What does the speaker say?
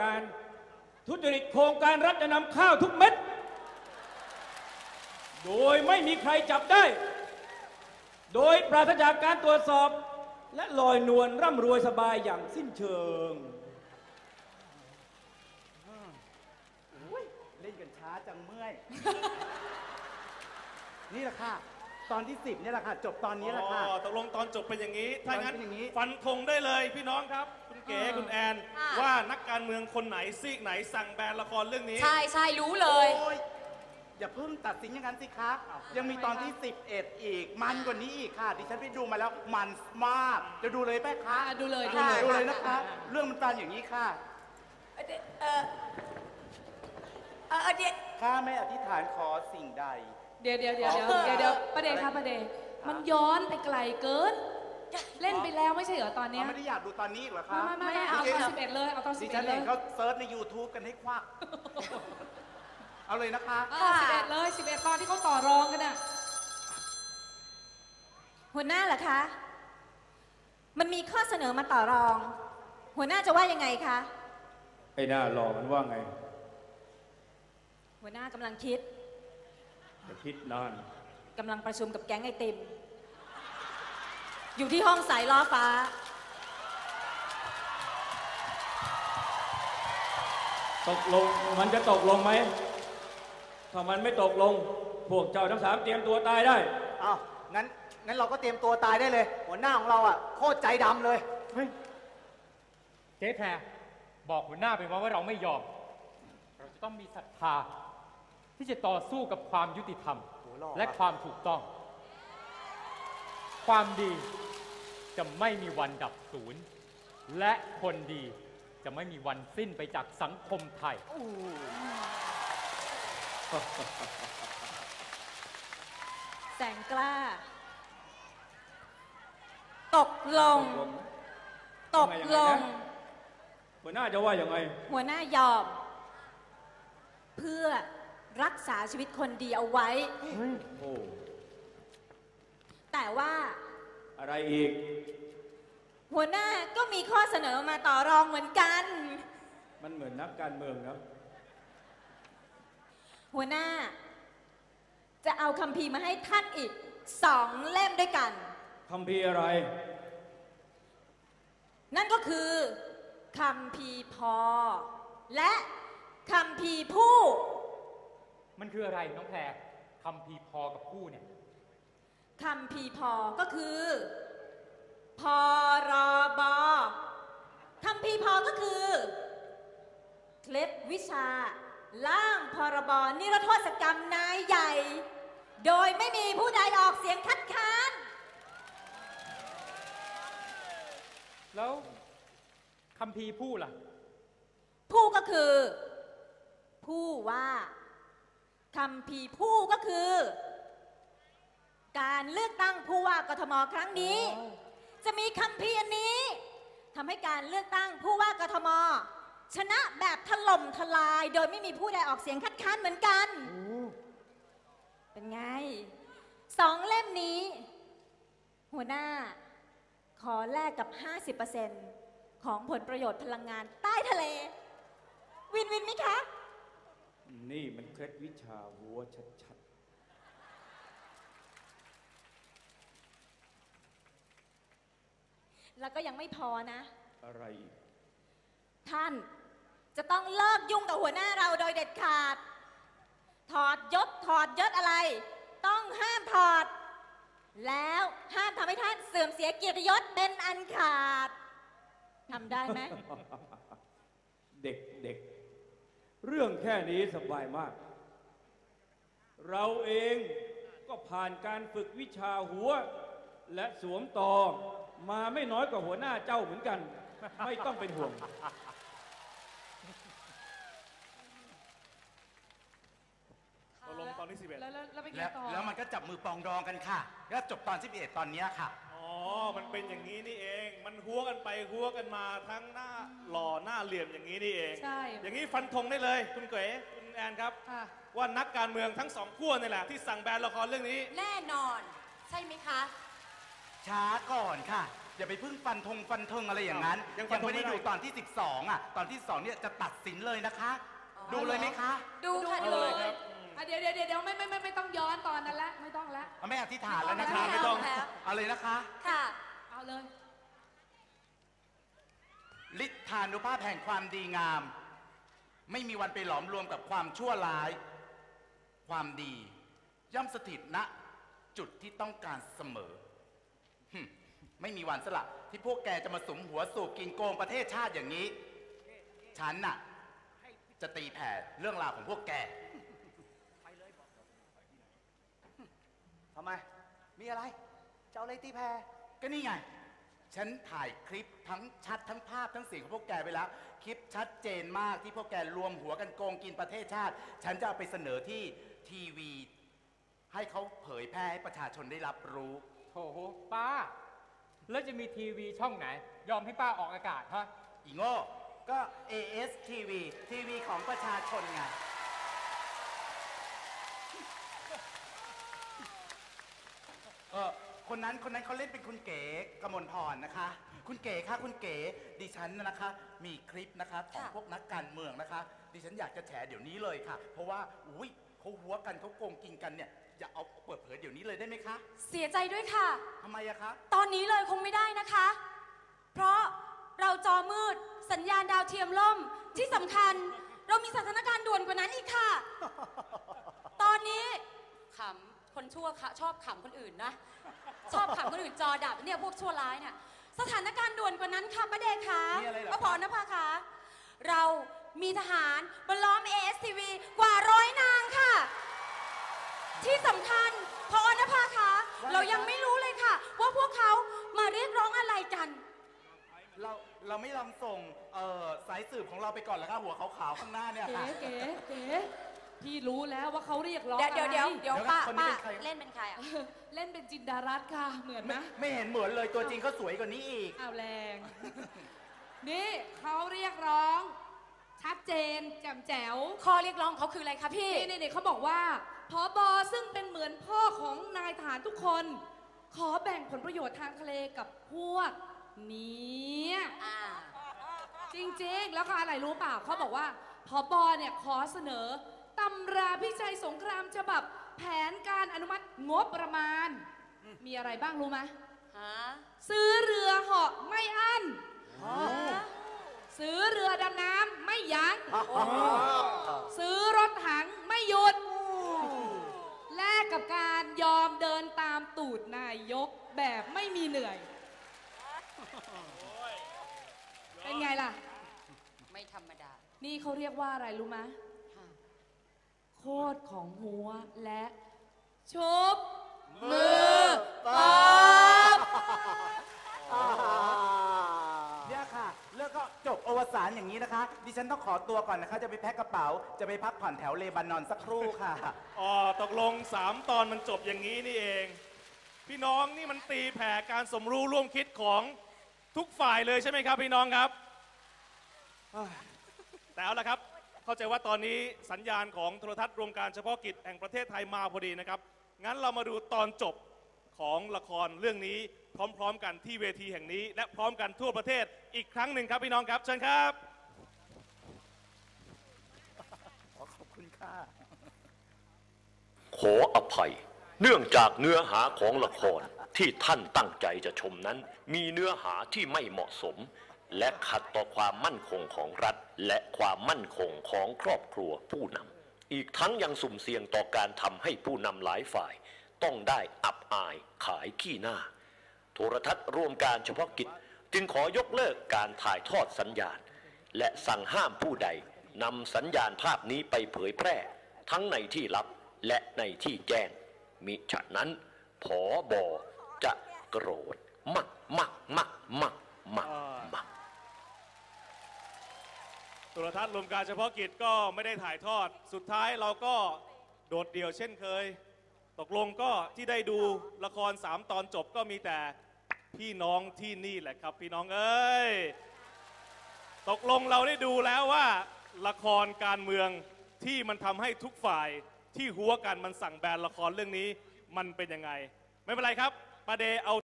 การทุจริตโครงการรัฐจะนำข้าวทุกเม็ด โดยไม่มีใครจับได้ โดยปราศจากการตรวจสอบ และลอยนวลร่ำรวยสบายอย่างสิ้นเชิงอุ๊ยเล่นกันช้าจังเมื่อย นี่แหละค่ะ ตอนที่สิบนี่แหละค่ะ จบตอนนี้แหละค่ะ อ๋อตกลงตอนจบเป็นอย่างนี้ ถ้างั้นตอนเป็นอย่างนี้ ฟันธงได้เลยพี่น้องครับคุณ เก๋เออคุณแอน ค่ะ ว่านักการเมืองคนไหนซีกไหนสั่งแบนละครเรื่องนี้ ใช่ใช่รู้เลย โอ้ยอย่าเพิ่งตัดสินอย่างนั้นสิคะยังมีตอนที่ 11 อีก มันกว่านี้อีกค่ะ ดิฉันไปดูมาแล้วมันมากจะดูเลยแม่คะอะดูเลยดูดูเลเลยยดูเลยนะคะ เรื่องมันเป็นอย่างนี้ค่ะ เออเออเออเดี๋ยวข้าไม่อธิษฐานขอสิ่งใด เดี๋ยวเดี๋ยวเดี๋ยวเดี๋ยวอ๋อเดี๋ยวเดี๋ยวประเด็นค่ะประเด็นมันย้อนไปไกลเกิน เล่นไปแล้วไม่ใช่เหรอตอนเนี้ยเราไม่ได้อยากดูตอนนี้อีกเหรอคะไม่ไม่ไม่เอาตอนสิบเอ็ดเลยเอาตอนสิดิบฉัเอ็นดเลเห็ยนเขาเซิร์ชใน YouTube กันให้ควัก เอาเลยนะคะสิบเอ็ดเลยสิบเอ็ดตอนที่เขาต่อรองกันอะ หัวหน้าเหรอคะ มันมีข้อเสนอมาต่อรอง หัวหน้าจะว่ายังไงคะ ไอ้หน้าหล่อมันว่าไงหัวหน้ากำลังคิดจะคิดนาน กำลังประชุมกับแก๊งไอติม อยู่ที่ห้องสายล้อฟ้า ตกลงมันจะตกลงไหม ถ้ามันไม่ตกลง พวกเจ้าทั้งสามเตรียมตัวตายได้ อ้าว งั้น งั้นเราก็เตรียมตัวตายได้เลย หัวหน้าของเราอะ โคตรใจดำเลยเจ๊แพรบอกหัวหน้าไปว่าว่าเราไม่ยอม เราจะต้องมีศรัทธาที่จะต่อสู้กับความยุติธรรม โหหล่อและว่ะ ความถูกต้อง ความดีจะไม่มีวันดับศูนย์ และคนดีจะไม่มีวันสิ้นไปจากสังคมไทย แสงกล้า ตกลง ตกลง หัวหน้าจะว่าอย่างไงหัวหน้ายอม เพื่อรักษาชีวิตคนดีเอาไว้ โอ้ แต่ว่าอะไรอีก หัวหน้าก็มีข้อเสนอมาต่อรองเหมือนกัน มันเหมือนนักการเมืองนะหัวหน้า จะเอาคำพีร์มาให้ท่านอีกสองเล่มด้วยกันคำพีร์อะไร นั่นก็คือคำพีร์พอ และคำพีร์ผู้ มันคืออะไรน้องแพรคำพีร์พอกับผู้เนี่ย คำพีร์พอก็คือพรบคำพีร์พอก็คือ เคล็ดวิชาร่างพรบนิรโทษกรรมนายใหญ่ โดยไม่มีผู้ใดออกเสียงคัดค้าน แล้วคำพีร์ผู้ล่ะ ผู้ก็คือ ผู้ว่าคำพีร์ผู้ก็คือ การเลือกตั้งผู้ว่ากทมครั้งนี้ จะมีคำพีร์อันนี้ทำให้การเลือกตั้งผู้ว่ากทม ชนะแบบถล่มทลาย โดยไม่มีผู้ใดออกเสียงคัดค้านเหมือนกัน เป็นไงสองเล่มนี้ หัวหน้า ขอแลกกับ 50%ของผลประโยชน์พลังงานใต้ทะเล วินวินไหมคะ นี่มันเคล็ดวิชาหัวชัด แล้วก็ยังไม่พอนะๆอะไรอีกท่านจะต้องเลิกยุ่งกับหัวหน้าเราโดยเด็ดขาด ถอดยศถอดยศอะไร ต้องห้ามถอด แล้วห้ามทำให้ท่านเสื่อมเสียเกียรติยศเป็นอันขาดทำได้ไหม เด็กเด็กเรื่องแค่นี้สบายมาก เราเองก็ผ่านการฝึกวิชาหัว และสวมต่อ มาไม่น้อยกว่าหัวหน้าเจ้าเหมือนกัน ไม่ต้องเป็นห่วง ตกลงตอนที่11 แล้วแล้วแล้วไปไงแล้วต่อแล้วมันก็จับมือปองดองกันค่ะ แล้วจบตอน 11 ตอนเนี้ยค่ะ อ๋อ มันเป็นอย่างนี้นี่เอง มันหัวกันไปหัวกันมาทั้งหน้าหล่อหน้าเหลี่ยมอย่างนี้นี่เอง ใช่ อย่างนี้ฟันธงได้เลย คุณเก๋คุณแอนครับ ค่ะ ว่านักการเมืองทั้งสองขั้วนี่แหละที่สั่งแบนละครเรื่องนี้ แน่นอน ใช่ไหมคะ ช้าก่อนค่ะรอย่าไปพึ่งฟันธงฟันเทิงอะไรอย่างนั้น ยังฟันธงไม่ได้ไม่ได้ดูตอนที่ 12 อะ ตอนที่ 2 เนี่ยจะตัดสินเลยนะคะ ดูเลยไหมคะดูค่ะดูดูเลยอะเดี๋ยวเดี๋ยวเดี๋ยวไม่ไม่ไม่ไม่ต้องย้อนตอนนั้นละไม่ต้องละ เอาไม่อธิษฐานแล้วนะคะไม่ต้องแล้ว เอาเลยนะคะ ค่ะ เอาเลย ฤทธานุภาพแห่งความดีงาม ไม่มีวันไปหลอมรวมกับความชั่วร้าย ความดี ย่อมสถิตณจุดที่ต้องการเสมอหึ ไม่มีวันสละที่พวกแกจะมาสมหัวสูบกินโกงประเทศชาติอย่างนี้ ฉันน่ะ จะตีแผ่เรื่องราวของพวกแกทำไม มีอะไร เจ้าอะไรตีแพรก็นี่ไง ฉันถ่ายคลิปทั้งชัดทั้งภาพทั้งเสียงของพวกแกไปแล้ว คลิปชัดเจนมากที่พวกแกรวมหัวกันโกงกินประเทศชาติ ฉันจะเอาไปเสนอที่ทีวี ให้เขาเผยแพร่ให้ประชาชนได้รับรู้โถป้า แล้วจะมีทีวีช่องไหน ยอมให้ป้าออกอากาศฮะอีโง่ก็ AS TV ทีวีของประชาชนไง เออคนนั้นคนนั้นเขาเล่นเป็นคุณเก๋กมลพรนะคะ คุณเก๋ค่ะคุณเก๋ดิฉันนะคะ มีคลิปนะคะของค่ะพวกนักการเมืองนะคะ ดิฉันอยากจะแฉเดี๋ยวนี้เลยค่ะ เพราะว่าอุ้ยเขาหัวกันเขาโกงกินกันเนี่ย อย่าเอาเปิดเผยเดี๋ยวนี้เลยได้ไหมคะเสียใจด้วยค่ะ ทำไมอะคะตอนนี้เลยคงไม่ได้นะคะ เพราะเราจอมืดสัญญาณดาวเทียมล่มที่สำคัญ เรามีสถานการณ์ด่วนกว่านั้นอีกค่ะ ตอนนี้ขำคนชั่วค่ะชอบขำคนอื่นนะ ชอบขำคนอื่นจอดับเนี่ยพวกชั่วร้ายเนี่ยสถานการณ์ด่วนกว่านั้นค่ะป้าเดชค่ะมีอะไรเหรอ ป้าพรนภาค่ะเรามีทหารบนล้อม ASTV กว่าร้อยนางค่ะ ที่สำคัญพออนภาคะ เรายังไม่รู้เลยค่ะ ว่าพวกเขามาเรียกร้องอะไรกัน เราเราไม่ลองส่งเอ่อสายสืบของเราไปก่อนเหรอคะหัวขาวๆข้างหน้าเนี่ยเก๋ค่ะ เก๋เก๋พี่รู้แล้วว่าเขาเรียกร้องเดี๋ยวเดี๋ยวอะไรเดี๋ยวเดี๋ยวเดี๋ยวป้าคนนี้ป้าเป็นใคร เล่นเป็นใครอะ เล่นเป็นจินดารัตน์ค่ะ เหมือนไม่นะไม่เห็นเหมือนเลยตัวจริงเขาสวยกว่านี้อีก อ้าวแรง นี่เขาเรียกร้อง ชัดเจนแจ่มแจ๋ว ข้อเรียกร้องเขาคืออะไรคะพี่ นี่นี่เขาบอกว่า พอบอซึ่งเป็นเหมือนพ่อของนายทหารทุกคน ขอแบ่งผลประโยชน์ทางทะเลกับพวกเนี้ยอ่าจริงๆ แล้วก็อะไรรู้เปล่าเขาบอกว่าพอบอเนี่ยขอเสนอตำราพิชัยสงครามฉบับแผนการอนุมัติงบประมาณ มีอะไรบ้างรู้ไหมฮะซื้อเรือเหาะไม่อั้นซื้อเรือดำน้ำไม่ยัง้งซื้อรถถังไม่หยุดแล กกับการยอมเดินตามตูดนายกแบบไม่มีเหนื่อย เป็นไงล่ะ ไม่ธรรมดา นี่เขาเรียกว่าอะไรรู้ไหมโคตรของหัวและชุบมือปอบ เนี่ยค่ะ เลิกก็จบ อวสานอย่างนี้นะคะ ดิฉันต้องขอตัวก่อนนะคะ จะไปแพ็คกระเป๋า จะไปพักผ่อนแถวเลบานอนสักครู่ค่ะ อ๋อตกลง 3 ตอนมันจบอย่างนี้นี่เอง พี่น้องนี่มันตีแผ่การสมรู้ร่วมคิดของทุกฝ่ายเลยใช่ไหมครับ พี่น้องครับเอ้ยแต่เอาละครับ เข้าใจว่าตอนนี้สัญญาณของโทรทัศน์รวมการเฉพาะกิจแห่งประเทศไทยมาพอดีนะครับ งั้นเรามาดูตอนจบ ของละครเรื่องนี้พร้อม ๆ กันที่เวทีแห่งนี้ และพร้อมกันทั่วประเทศอีกครั้งหนึ่งครับพี่น้องครับเชิญครับขอขอบคุณค่ะขออภัย เนื่องจากเนื้อหาของละครที่ท่านตั้งใจจะชมนั้น มีเนื้อหาที่ไม่เหมาะสม และขัดต่อความมั่นคงของรัฐ และความมั่นคงของครอบครัวผู้นำอีกทั้งยังสุ่มเสี่ยงต่อการทำให้ผู้นำหลายฝ่าย ต้องได้อับอายขายขี้หน้า โทรทัศน์รวมการเฉพาะกิจจึงขอยกเลิกการถ่ายทอดสัญญาณ และสั่งห้ามผู้ใดนำสัญญาณภาพนี้ไปเผยแพร่ ทั้งในที่ลับและในที่แจ้ง มิฉะนั้นผอบอจะโกรธมักมักมักมักมักมักโทรทัศน์รวมการเฉพาะกิจก็ไม่ได้ถ่ายทอด สุดท้ายเราก็โดดเดี่ยวเช่นเคย ตกลงก็ที่ได้ดูละครสามตอนจบก็มีแต่พี่น้องที่นี่แหละครับ พี่น้องเอ้ย ตกลงเราได้ดูแล้วว่า ละครการเมืองที่มันทำให้ทุกฝ่ายที่หัวกันมันสั่งแบนละครเรื่องนี้ มันเป็นยังไง ไม่เป็นไรครับประเดเอา